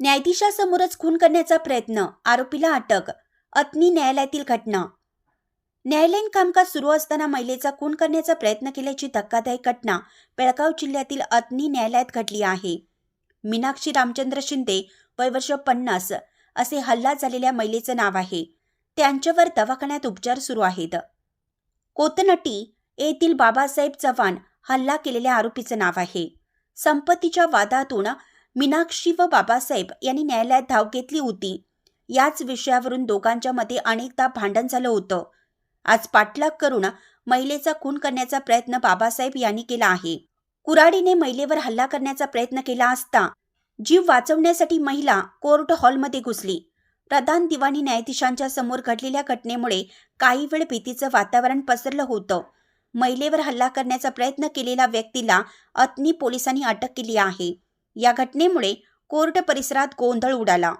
न्यायाधीशासमोरच खून करण्याचा प्रयत्न आरोपीला अटक अत्नी न्यायालयातील घटना. न्यायालयीन कामकाज सुरू असताना महिलेचा खून करण्याचा प्रयत्न केल्याची धक्कादायक घटना बेळगाव जिल्ह्यातील अत्नी न्यायालयात घडली आहे. मीनाक्षी रामचंद्र शिंदे वय वर्ष पन्नास असे हल्ला झालेल्या महिलेचं नाव आहे. त्यांच्यावर दवाखान्यात उपचार सुरू आहेत. कोतनटी येथील बाबासाहेब चव्हाण हल्ला केलेल्या आरोपीचं नाव आहे. संपत्तीच्या वादातून मीनाक्षी व बाबासाहेब यांनी न्यायालयात धाव घेतली होती. याच विषयावरून दोघांच्या मध्ये अनेकदा भांडण झालं होतं. आज पाठलाग करून महिलेचा खून करण्याचा प्रयत्न बाबासाहेब यांनी केला आहे. कुराडीने महिलेवर हल्ला करण्याचा प्रयत्न केला असता जीव वाचवण्यासाठी महिला कोर्ट हॉलमध्ये घुसली. प्रधान दिवाणी न्यायाधीशांच्या समोर घडलेल्या घटनेमुळे काही वेळ भीतीचं वातावरण पसरलं होतं. महिलेवर हल्ला करण्याचा प्रयत्न केलेल्या व्यक्तीला अत्नी पोलिसांनी अटक केली आहे. या घटनेमुळे कोर्ट परिसरात गोंधळ उडाला.